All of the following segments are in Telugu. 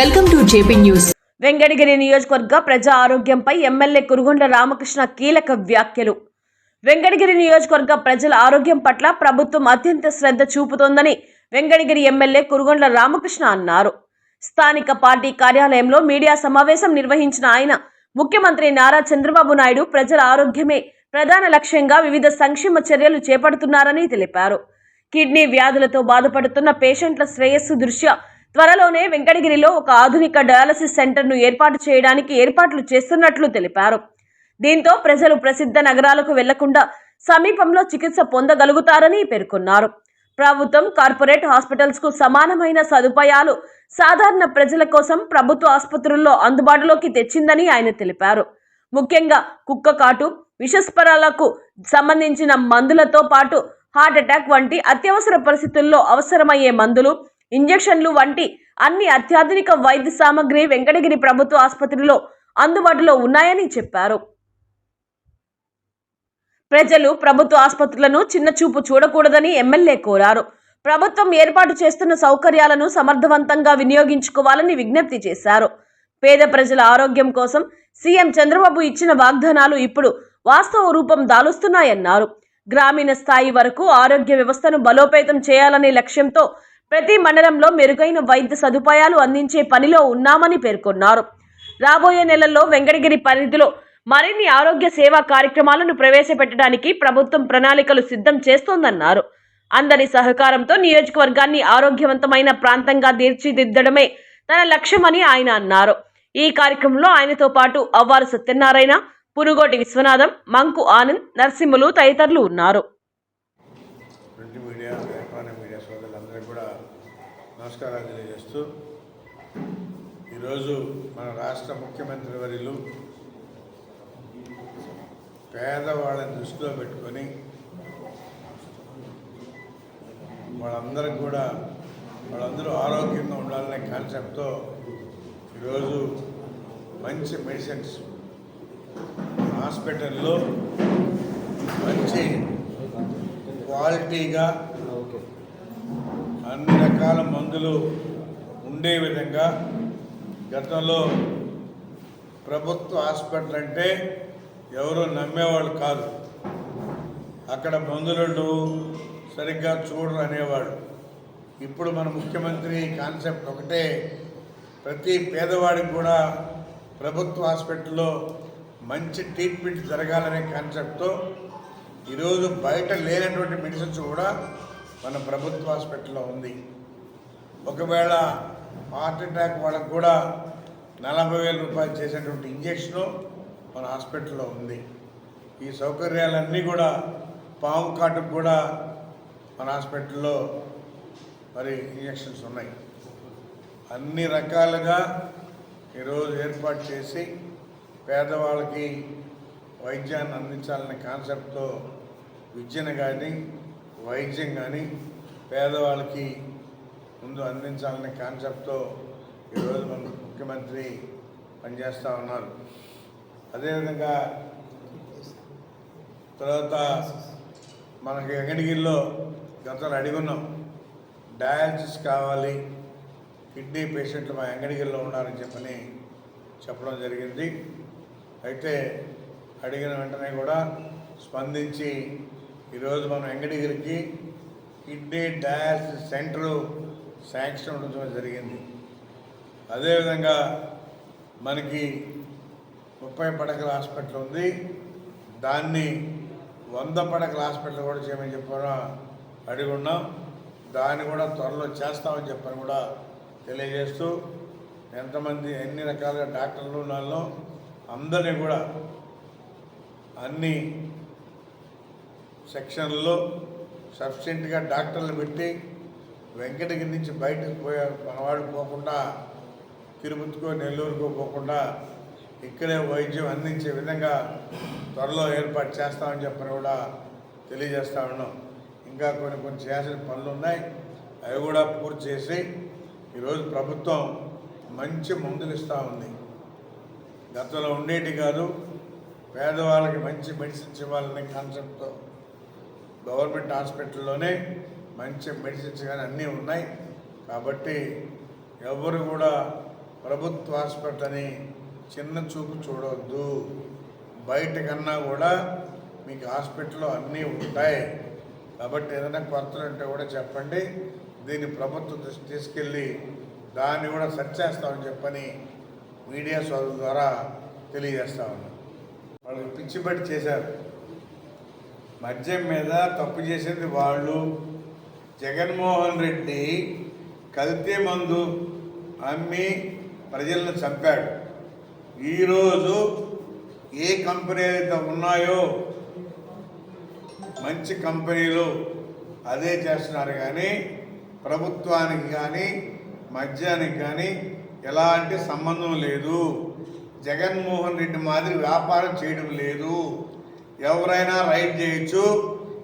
Welcome to JP news Venkatagiri నియోజకవర్గ ప్రజా ఆరోగ్యంపై ఎమ్మెల్యే కురుగొండ రామకృష్ణ కీలక వ్యాఖ్యలు. వెంకటగిరి నియోజకవర్గ ప్రజల ఆరోగ్యం పట్ల ప్రభుత్వం అత్యంత శ్రద్ధ చూపుతోందని వెంకటగిరి ఎమ్మెల్యే కురుగొండ రామకృష్ణ అన్నారు. స్థానిక పార్టీ కార్యాలయంలో మీడియా సమావేశం నిర్వహించిన ఆయన ముఖ్యమంత్రి నారా చంద్రబాబు నాయుడు ప్రజల ఆరోగ్యమే ప్రధాన లక్ష్యంగా వివిధ సంక్షేమ చర్యలు చేపడుతున్నారని తెలిపారు. కిడ్నీ వ్యాధులతో బాధపడుతున్న పేషెంట్ల శ్రేయస్సు దృష్ట్యా త్వరలోనే వెంకటగిరిలో ఒక ఆధునిక డయాలసిస్ సెంటర్ను ఏర్పాటు చేయడానికి ఏర్పాట్లు చేస్తున్నట్లు తెలిపారు. దీంతో ప్రజలు ప్రసిద్ధ నగరాలకు వెళ్ళకుండా సమీపంలో చికిత్స పొందగలుగుతారని పేర్కొన్నారు. ప్రభుత్వం కార్పొరేట్ హాస్పిటల్స్కు సమానమైన సదుపాయాలు సాధారణ ప్రజల కోసం ప్రభుత్వ ఆసుపత్రుల్లో అందుబాటులోకి తెచ్చిందని ఆయన తెలిపారు. ముఖ్యంగా కుక్క కాటు విషస్పరాలకు సంబంధించిన మందులతో పాటు హార్ట్ అటాక్ వంటి అత్యవసర పరిస్థితుల్లో అవసరమయ్యే మందులు ఇంజెక్షన్లు వంటి అన్ని అత్యాధునిక వైద్య సామగ్రి వెంకటగిరి ప్రభుత్వ ఆసుపత్రిలో అందుబాటులో ఉన్నాయని చెప్పారు. ప్రజలు ప్రభుత్వ ఆసుపత్రులను చిన్న చూపు చూడకూడదని ఎమ్మెల్యే కోరారు. ప్రభుత్వం ఏర్పాటు చేస్తున్న సౌకర్యాలను సమర్థవంతంగా వినియోగించుకోవాలని విజ్ఞప్తి చేశారు. పేద ప్రజల ఆరోగ్యం కోసం సీఎం చంద్రబాబు ఇచ్చిన వాగ్దానాలు ఇప్పుడు వాస్తవ రూపం దాలుస్తున్నాయన్నారు. గ్రామీణ స్థాయి వరకు ఆరోగ్య వ్యవస్థను బలోపేతం చేయాలనే లక్ష్యంతో ప్రతి మండలంలో మెరుగైన వైద్య సదుపాయాలు అందించే పనిలో ఉన్నామని పేర్కొన్నారు. రాబోయే నెలల్లో వెంకటగిరి పరిధిలో మరిన్ని ఆరోగ్య సేవా కార్యక్రమాలను ప్రవేశపెట్టడానికి ప్రభుత్వం ప్రణాళికలు సిద్ధం చేస్తోందన్నారు. అందరి సహకారంతో నియోజకవర్గాన్ని ఆరోగ్యవంతమైన ప్రాంతంగా తీర్చిదిద్దడమే తన లక్ష్యమని ఆయన అన్నారు. ఈ కార్యక్రమంలో ఆయనతో పాటు అవ్వారు సత్యనారాయణ పునుగోటి విశ్వనాథం మంకు ఆనంద్ నరసింహులు తదితరులు ఉన్నారు ప్రింట్ మీడియా ఎలక్ట్రానిక్ మీడియా సోదరులందరికీ కూడా నమస్కారాలు తెలియజేస్తూ ఈరోజు మన రాష్ట్ర ముఖ్యమంత్రి వర్యులు పేదవాళ్ళని దృష్టిలో పెట్టుకొని వాళ్ళందరికీ కూడా వాళ్ళందరూ ఆరోగ్యంగా ఉండాలనే కాన్సెప్ట్తో ఈరోజు మంచి మెడిసిన్స్ హాస్పిటల్లో మంచి క్వాలిటీగా అన్ని రకాల మందులు ఉండే విధంగా గతంలో ప్రభుత్వ హాస్పిటల్ అంటే ఎవరు నమ్మేవాళ్ళు కాదు. అక్కడ మందులు సరిగ్గా చూడరు అనేవాడు ఇప్పుడు మన ముఖ్యమంత్రి కాన్సెప్ట్ ఒకటే ప్రతి పేదవాడికి కూడా ప్రభుత్వ హాస్పిటల్లో మంచి ట్రీట్మెంట్ జరగాలనే కాన్సెప్ట్తో ఈరోజు బయట లేనటువంటి మెడిసిన్స్ కూడా మన ప్రభుత్వ హాస్పిటల్లో ఉంది. ఒకవేళ హార్ట్ అటాక్ వాళ్ళకు కూడా నలభై వేల రూపాయలు చేసేటువంటి ఇంజక్షను మన హాస్పిటల్లో ఉంది. ఈ సౌకర్యాలన్నీ కూడా పాము కాటుకు కూడా మన హాస్పిటల్లో మరి ఇంజక్షన్స్ ఉన్నాయి. అన్ని రకాలుగా ఈరోజు ఏర్పాటు చేసి పేదవాళ్ళకి వైద్యాన్ని అందించాలనే కాన్సెప్ట్తో విద్యను కానీ వైద్యం కానీ పేదవాళ్ళకి ముందు అందించాలనే కాన్సెప్ట్తో ఈరోజు మన ముఖ్యమంత్రి పనిచేస్తూ ఉన్నారు. అదేవిధంగా తర్వాత మనకి వెంకటగిరిలో గతంలో అడిగున్నాం డయాలసిస్ కావాలి కిడ్నీ పేషెంట్లు మా వెంకటగిరిలో ఉన్నారని చెప్పని చెప్పడం జరిగింది. అయితే అడిగిన వెంటనే కూడా స్పందించి ఈరోజు మనం వెంకటగిరికి కిడ్నీ డయాలసిస్ సెంటరు శాంక్షన్ ఉండడం జరిగింది. అదేవిధంగా మనకి ముప్పై పడకల హాస్పిటల్ ఉంది. దాన్ని వంద పడకల హాస్పిటల్ కూడా చేయమని చెప్పారా అడిగి ఉన్నాం. దాన్ని కూడా త్వరలో చేస్తామని చెప్పని కూడా తెలియజేస్తూ ఎంతమంది ఎన్ని రకాలుగా డాక్టర్లు ఉన్నాలో అందరినీ కూడా అన్ని సెక్షన్లో సఫిషియెంట్గా డాక్టర్లు పెట్టి వెంకటగిరి నుంచి బయటకు పోయే మనవాడు పోకుండా తిరుపతికో నెల్లూరుకో పోకుండా ఇక్కడే వైద్యం అందించే విధంగా త్వరలో ఏర్పాటు చేస్తామని చెప్పని కూడా తెలియజేస్తా ఉన్నాం. ఇంకా కొన్ని కొన్ని చేయాల్సిన పనులు ఉన్నాయి. అవి కూడా పూర్తి చేసి ఈరోజు ప్రభుత్వం మంచి మందులు ఇస్తూ ఉంది. గతంలో ఉండేటి కాదు పేదవాళ్ళకి మంచి మెడిసిన్స్ ఇవ్వాలనే కాన్సెప్ట్తో గవర్నమెంట్ హాస్పిటల్లోనే మంచి మెడిసిన్స్ కానీ అన్నీ ఉన్నాయి. కాబట్టి ఎవరు కూడా ప్రభుత్వ హాస్పిటల్ అని చిన్న చూపు చూడవద్దు బయట కన్నా కూడా మీకు హాస్పిటల్లో అన్నీ ఉంటాయి. కాబట్టి ఏదైనా కొరతలు ఉంటే కూడా చెప్పండి. దీన్ని ప్రభుత్వం దృష్టి తీసుకెళ్ళి దాన్ని కూడా సెర్చ్ చేస్తామని చెప్పని మీడియా సోదరుల ద్వారా తెలియజేస్తా ఉన్నాం. వాళ్ళకి పిచ్చిబట్టి చేశారు. మద్యం మీద తప్పు చేసింది వాళ్ళు. జగన్మోహన్ రెడ్డి కల్తీ మందు అమ్మి ప్రజలను చంపాడు. ఈరోజు ఏ కంపెనీ అయితే ఉన్నాయో మంచి కంపెనీలు అదే చేస్తున్నారు కానీ ప్రభుత్వానికి కానీ మద్యానికి కానీ ఎలాంటి సంబంధం లేదు. జగన్మోహన్ రెడ్డి మాదిరి వ్యాపారం చేయడం లేదు. ఎవరైనా రైడ్ చేయొచ్చు.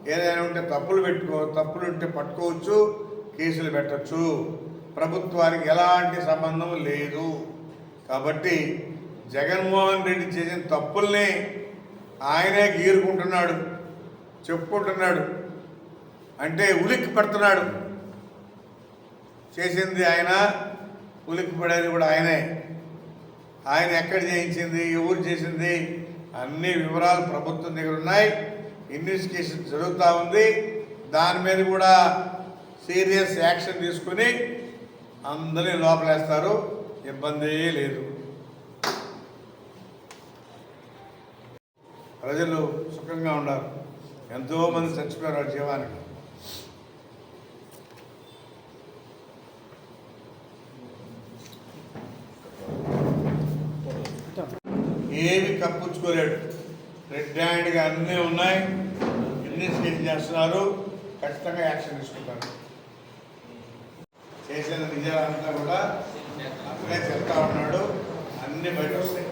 ఏదైనా ఉంటే తప్పులు పెట్టుకో తప్పులు ఉంటే పట్టుకోవచ్చు కేసులు పెట్టచ్చు. ప్రభుత్వానికి ఎలాంటి సంబంధం లేదు. కాబట్టి జగన్మోహన్ రెడ్డి చేసిన తప్పుల్ని ఆయనే గీరుకుంటున్నాడు చెప్పుకుంటున్నాడు. అంటే ఉలిక్కి పెడుతున్నాడు. చేసింది ఆయన ఉలిక్కి పడేది కూడా ఆయనే. ఆయన ఎక్కడ చేయించింది ఎవరు చేసింది అన్ని వివరాలు ప్రభుత్వం దగ్గర ఉన్నాయి. ఇన్వెస్టిగేషన్ జరుగుతూ ఉంది. దాని మీద కూడా సీరియస్ యాక్షన్ తీసుకుని అందరినీ లోపలేస్తారు. ఇబ్బంది లేదు. ప్రజలు సుఖంగా ఉన్నారు ఎంతోమంది చచ్చిపోయారు జీవానికి. కప్పించుకోలేడు. రెడ్ హ్యాండ్గా అన్నీ ఉన్నాయి. ఇన్వెస్టిగేషన్ చేస్తున్నారు? ఖచ్చితంగా యాక్షన్ తీసుకుంటారు చేసిన నిజాలంతా కూడా అక్కడే చెప్తా ఉన్నాడు. అన్నీ బయట వస్తాయి